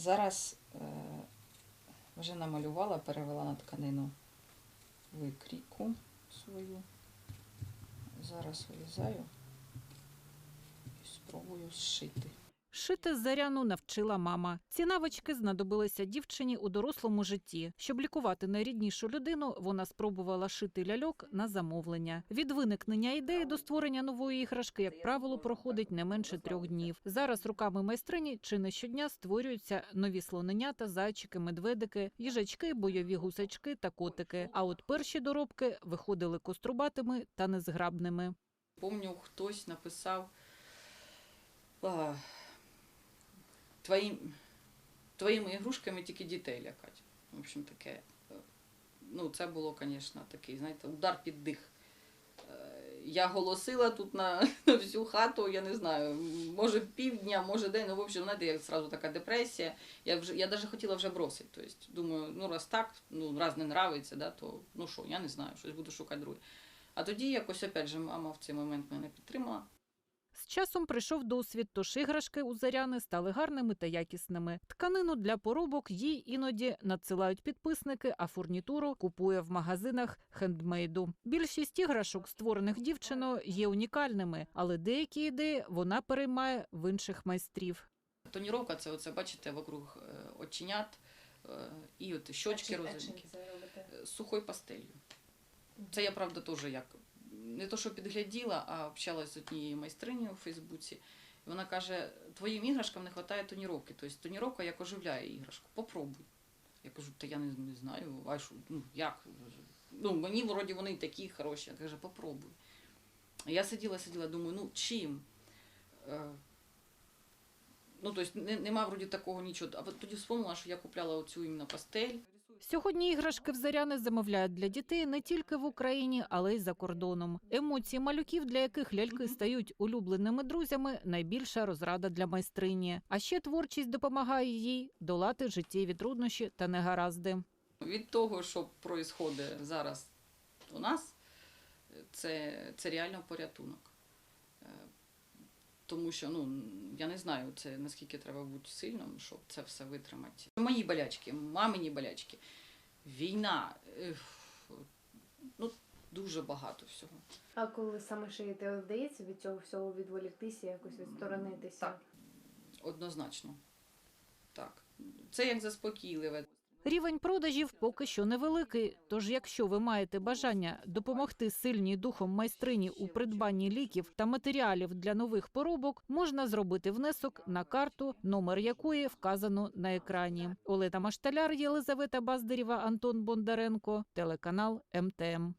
Зараз е, вже намалювала, перевела на тканину викрійку свою. Зараз вирізаю і спробую зшити. Шити заряну навчила мама. Ці навички знадобилися дівчині у дорослому житті. Щоб лікувати найріднішу людину, вона спробувала шити ляльок на замовлення. Від виникнення ідеї до створення нової іграшки, як правило, проходить не менше трьох днів. Зараз руками майстрині чи не щодня створюються нові слоненята, зайчики, медведики, їжачки, бойові гусачки та котики. А от перші доробки виходили кострубатими та незграбними. Помню, хтось написав твоїм, твоїми ігрушками тільки дітей лякать. В общем, таке. е, Ну, це було, звісно, такий, знаєте, удар під дих. Е, Я голосила тут на, на всю хату, я не знаю, може півдня, може день, ну, в общем, знаєте, як зразу така депресія. Я вже я навіть хотіла вже бросити. Тобто, думаю, ну раз так, ну раз не нравиться, да, то ну що, я не знаю, щось буду шукати друге. А тоді якось опять же мама в цей момент мене підтримала. Часом прийшов досвід, тож іграшки у Заряни стали гарними та якісними. Тканину для поробок їй іноді надсилають підписники, а фурнітуру купує в магазинах хендмейду. Більшість іграшок, створених дівчиною, є унікальними, але деякі ідеї вона переймає в інших майстрів. Тоніровка це оце, бачите, вокруг е, оченят е, і от щочки розовенькі. Е, Сухою пастелью. Це я, правда, теж як не то, що підгляділа, а общалась з однією майстринею у Фейсбуці. І вона каже: твоїм іграшкам не вистачає тоніровки. Тобто тоніровка як оживляє іграшку. Попробуй. Я кажу, та я не, не знаю, а що, ну як? Ну, мені вроді вони такі хороші. Я кажу, попробуй. Я сиділа, сиділа, думаю, ну чим? Е, Ну, тобто не, нема вроді такого нічого. А тоді вспомнила, що я купляла оцю іменно пастель. Сьогодні іграшки в Заряни замовляють для дітей не тільки в Україні, але й за кордоном. Емоції малюків, для яких ляльки стають улюбленими друзями, найбільша розрада для майстрині. А ще творчість допомагає їй долати життєві труднощі та негаразди. Від того, що відбувається зараз у нас, це, це реально порятунок. Тому що, ну, я не знаю, це наскільки треба бути сильним, щоб це все витримати. Мої болячки, мамині болячки, війна, ну, дуже багато всього. А коли саме шиєте, вдається від цього всього відволіктися, якось відсторонитися? Так. Однозначно. Так. Це як заспокійливе. Рівень продажів поки що невеликий. Тож, якщо ви маєте бажання допомогти сильній духом майстрині у придбанні ліків та матеріалів для нових поробок, можна зробити внесок на карту, номер якої вказано на екрані. Олена Машталяр, Єлизавета Баздарєва, Антон Бондаренко, телеканал МТМ.